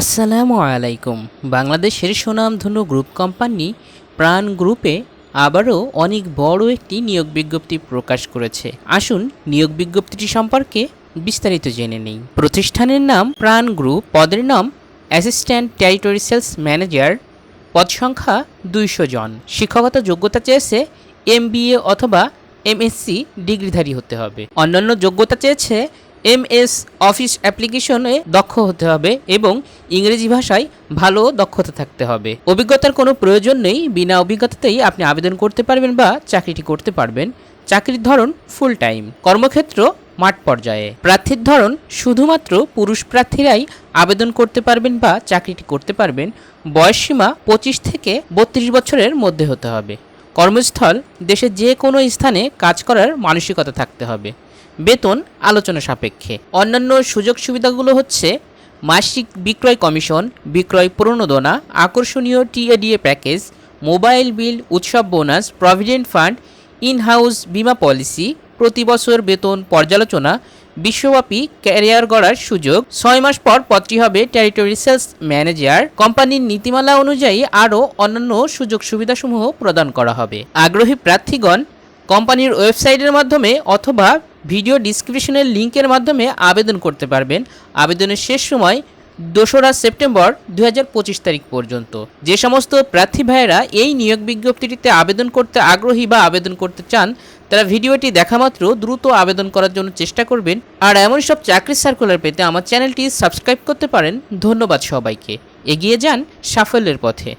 আসসালামু আলাইকুম। বাংলাদেশের সুনামধন্য গ্রুপ কোম্পানি প্রাণ গ্রুপে আবারও অনেক বড় একটি নিয়োগ বিজ্ঞপ্তি প্রকাশ করেছে। আসুন নিয়োগ বিজ্ঞপ্তিটি সম্পর্কে বিস্তারিত জেনে নেই। প্রতিষ্ঠানের নাম প্রাণ গ্রুপ, পদের নাম অ্যাসিস্ট্যান্ট টেরিটরি সেলস ম্যানেজার, পদ সংখ্যা দুইশো জন। শিক্ষকতা যোগ্যতা চেয়েছে এমবিএ অথবা এমএসসি ডিগ্রিধারী হতে হবে। অন্যান্য যোগ্যতা চেয়েছে এমএস অফিস অ্যাপ্লিকেশনে দক্ষ হতে হবে এবং ইংরেজি ভাষায় ভালো দক্ষতা থাকতে হবে। অভিজ্ঞতার কোনো প্রয়োজন নেই, বিনা অভিজ্ঞতাতেই আপনি আবেদন করতে পারবেন বা চাকরিটি করতে পারবেন। চাকরির ধরন ফুল টাইম কর্মক্ষেত্র মাঠ পর্যায়ে। প্রার্থীর ধরন শুধুমাত্র পুরুষ প্রার্থীরাই আবেদন করতে পারবেন বা চাকরিটি করতে পারবেন। বয়সসীমা পঁচিশ থেকে বত্রিশ বছরের মধ্যে হতে হবে। কর্মস্থল দেশের যে কোনো স্থানে কাজ করার মানসিকতা থাকতে হবে। বেতন আলোচনা সাপেক্ষে। অন্যান্য সুযোগ সুবিধাগুলো হচ্ছে মাসিক বিক্রয় কমিশন, বিক্রয় প্রণোদনা, আকর্ষণীয় টিএডিএ প্যাকেজ, মোবাইল বিল, উৎসব bonus, provident fund in house বিমা পলিসি, প্রতি বছর বেতন পর্যালোচনা বিশ্বব্যাপী ক্যারিয়ার গড়ার সুযোগ। ছয় মাস পর পদটি হবে টেরিটরি সেলস ম্যানেজার কোম্পানির নীতিমালা অনুযায়ী আরও অন্যান্য সুযোগ সুবিধাসমূহ প্রদান করা হবে। আগ্রহী প্রার্থীগণ, কোম্পানির ওয়েবসাইটের মাধ্যমে অথবা ভিডিও ডিসক্রিপশনের লিঙ্কের মাধ্যমে আবেদন করতে পারবেন। আবেদনের শেষ সময় দোসরা সেপ্টেম্বর দুই হাজার পঁচিশ তারিখ পর্যন্ত। যে সমস্ত প্রার্থী ভাইয়েরা এই নিয়োগ বিজ্ঞপ্তিটিতে আবেদন করতে আগ্রহী বা আবেদন করতে চান তারা ভিডিওটি দেখা মাত্র, দ্রুত আবেদন করার জন্য চেষ্টা করবেন। আর এমন সব চাকরি সার্কুলার পেতে আমার চ্যানেলটি সাবস্ক্রাইব করতে পারেন। ধন্যবাদ সবাইকে। এগিয়ে যান সাফল্যের পথে।